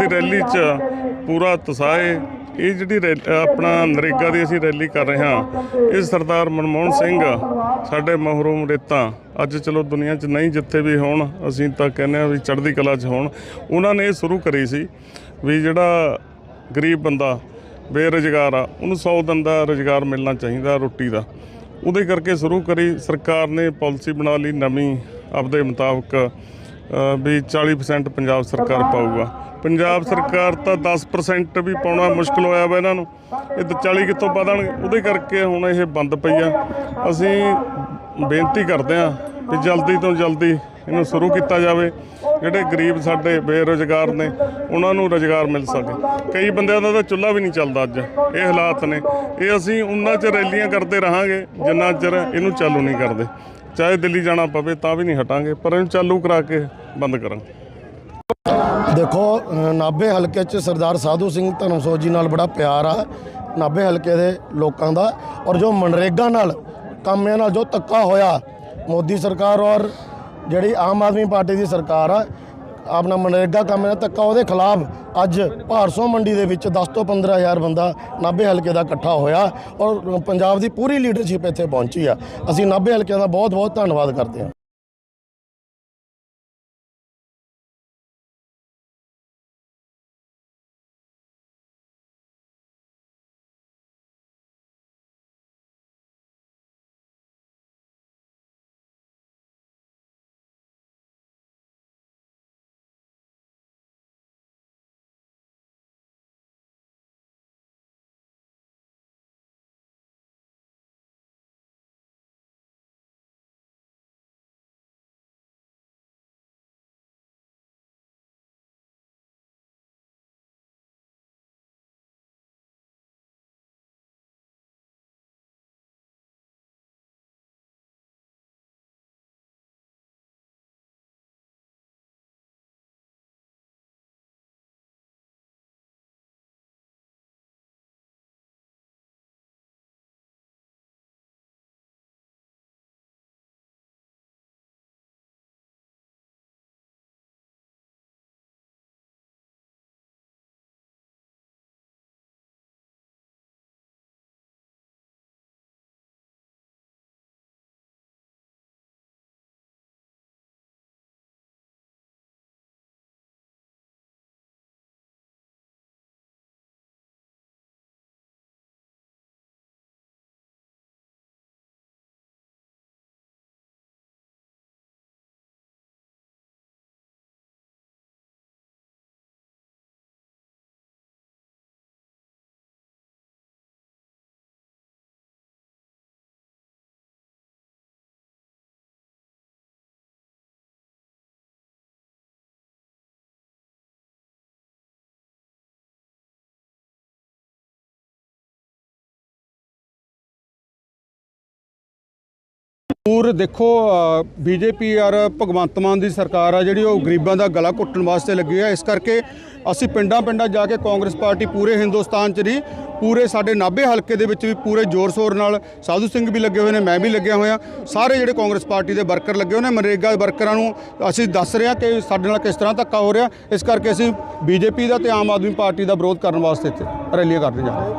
ਦੀ rally 'ਚ ਪੂਰਾ ਤਸਾਏ ਇਹ ਜਿਹੜੀ ਰੈਲ- ਆਪਣਾ ਨਰੇਗਾ ਦੀ ਅਸੀਂ ਰੈਲੀ ਕਰ ਰਹੇ ਹਾਂ। ਇਹ ਸਰਦਾਰ ਮਨਮੋਹਨ ਸਿੰਘ, ਸਾਡੇ ਮਹਰੂਮ ਰੇਤਾ। ਅੱਜ ਚਲੋ ਦੁਨੀਆ 'ਚ ਨਹੀਂ ਜਿੱਥੇ ਵੀ ਹੋਣ, ਅਸੀਂ ਤਾਂ ਕਹਿੰਦੇ ਆ ਵੀ ਚੜ੍ਹਦੀ ਕਲਾ 'ਚ ਹੋਣ। ਉਹਨਾਂ ਨੇ ਇਹ ਸ਼ੁਰੂ ਕਰੀ ਸੀ ਵੀ ਜਿਹੜਾ ਗਰੀਬ ਬੰਦਾ ਬੇਰੁਜ਼ਗਾਰ ਆ, ਉਹਨੂੰ 100 ਦਿਨ ਦਾ ਰੁਜ਼ਗਾਰ ਮਿਲਣਾ ਚਾਹੀਦਾ ਰੋਟੀ ਦਾ। ਉਹਦੇ ਕਰਕੇ ਸ਼ੁਰੂ ਕਰੀ। ਸਰਕਾਰ ਨੇ ਪਾਲਿਸੀ ਬਣਾ ਲਈ ਨਵੀਂ, ਆਪਦੇ ਮੁਤਾਬਕ ਵੀ 40% ਪੰਜਾਬ ਸਰਕਾਰ ਪਾਊਗਾ। ਪੰਜਾਬ ਸਰਕਾਰ ਤਾਂ 10% ਵੀ ਪਾਉਣਾ ਮੁਸ਼ਕਲ ਹੋਇਆ ਵਾ ਇਹਨਾਂ ਨੂੰ। ਇਹ ਤਾਂ 40 ਕਿੱਥੋਂ ਪਾ ਦੇਣਗੇ? ਉਹਦੇ ਕਰਕੇ ਹੁਣ ਇਹ ਬੰਦ ਪਈ ਆ। ਅਸੀਂ ਬੇਨਤੀ ਕਰਦੇ ਆ ਵੀ ਜਲਦੀ ਤੋਂ ਜਲਦੀ ਇਹਨੂੰ ਸ਼ੁਰੂ ਕੀਤਾ ਜਾਵੇ। ਜਿਹੜੇ ਗਰੀਬ ਸਾਡੇ ਬੇਰੁਜ਼ਗਾਰ ਨੇ, ਉਹਨਾਂ ਨੂੰ ਰੁਜ਼ਗਾਰ ਮਿਲ ਸਕੇ। ਕਈ ਬੰਦਿਆਂ ਦਾ ਤਾਂ ਚੁੱਲ੍ਹਾ ਵੀ ਨਹੀਂ ਚੱਲਦਾ ਅੱਜ। ਇਹ ਹਾਲਾਤ ਨੇ। ਇਹ ਅਸੀਂ ਉਹਨਾਂ ਚ ਰੈਲੀਆਂ ਕਰਦੇ ਰਹਾਂਗੇ, ਜਿੰਨਾ ਚਿਰ ਇਹਨੂੰ ਚਾਲੂ ਨਹੀਂ ਕਰਦੇ। ਚਾਹੇ ਦਿੱਲੀ ਜਾਣਾ ਪਵੇ ਤਾਂ ਵੀ ਨਹੀਂ ਹਟਾਂਗੇ ਪਰ ਇਹਨੂੰ ਚਾਲੂ ਕਰਾ ਕੇ ਬੰਦ ਕਰਾਂਗੇ। ਦੇਖੋ ਅ, ਨਾਭੇ ਹਲਕੇ 'ਚ ਸਰਦਾਰ ਸਾਧੂ ਸਿੰਘ ਧਰਮਸੋਤ ਜੀ ਨਾਲ ਬੜਾ ਪਿਆਰ ਆ। ਨਾਭੇ ਹਲਕੇ ਦੇ ਲੋਕਾਂ ਦਾ ਔਰ ਜੋ ਮਨਰੇਗਾ ਨਾਲ ਕੰਮਿਆਂ ਨਾਲ ਜੋ ਧੱਕਾ ਹੋਇਆ ਮੋਦੀ ਸਰਕਾਰ ਔਰ ਜਿਹੜੀ ਆਮ ਆਦਮੀ ਪਾਰਟੀ ਦੀ ਸਰਕਾਰ ਆ ਆਪਣਾ ਮਨਰੇਗਾ ਕੰਮ ਨਾਲ ਧੱਕਾ ਉਹਦੇ ਖਿਲਾਫ ਅੱਜ ਭਾਰਸੋ ਮੰਡੀ ਦੇ ਵਿੱਚ 10 ਤੋਂ 15000 ਬੰਦਾ ਨਾਭੇ ਹਲਕੇ ਦਾ ਇਕੱਠਾ ਹੋਇਆ ਔਰ ਪੰਜਾਬ ਦੀ ਪੂਰੀ ਲੀਡਰਸ਼ਿਪ ਇੱਥੇ ਪਹੁੰਚੀ ਆ। ਅਸੀਂ ਨਾਭੇ ਹਲਕੇ ਦਾ ਬਹੁਤ ਬਹੁਤ ਧੰਨਵਾਦ ਕਰਦੇ ਹਾਂ। ਪੂਰ ਦੇਖੋ ਬੀਜੇਪੀ ਔਰ ਭਗਵੰਤ ਮਾਨ ਦੀ ਸਰਕਾਰ ਆ ਜਿਹੜੀ, ਉਹ ਗਰੀਬਾਂ ਦਾ ਗਲਾ ਘੁੱਟਣ ਵਾਸਤੇ ਲੱਗੀ ਹੈ ਇਸ ਕਰਕੇ ਅਸੀਂ ਪਿੰਡਾਂ ਪਿੰਡਾਂ ਜਾ ਕੇ ਕਾਂਗਰਸ ਪਾਰਟੀ ਪੂਰੇ ਹਿੰਦੁਸਤਾਨ 'ਚ ਨਹੀਂ, ਪੂਰੇ ਸਾਡੇ ਨਾਭੇ ਹਲਕੇ ਦੇ ਵਿੱਚ ਵੀ ਪੂਰੇ ਜ਼ੋਰ ਸ਼ੋਰ ਨਾਲ ਸਾਧੂ ਸਿੰਘ ਵੀ ਲੱਗੇ ਹੋਏ ਨੇ, ਮੈਂ ਵੀ ਲੱਗਿਆ ਹੋਇਆ। ਸਾਰੇ ਜਿਹੜੇ ਕਾਂਗਰਸ ਪਾਰਟੀ ਦੇ ਵਰਕਰ ਲੱਗੇ ਹੋਏ ਨੇ, ਮਨਰੇਗਾ ਵਰਕਰਾਂ ਨੂੰ ਅਸੀਂ ਦੱਸ ਰਹੇ ਹਾਂ ਕਿ ਸਾਡੇ ਨਾਲ ਕਿਸ ਤਰ੍ਹਾਂ ਧੱਕਾ ਹੋ ਰਿਹਾ। ਇਸ ਕਰਕੇ ਅਸੀਂ ਬੀਜੇਪੀ ਦਾ ਤੇ ਆਮ ਆਦਮੀ ਪਾਰਟੀ ਦਾ ਵਿਰੋਧ ਕਰਨ ਵਾਸਤੇ ਇੱਥੇ ਰੈਲੀਆਂ ਕਰਨ ਜਾ ਰਹੇ ਹਾਂ।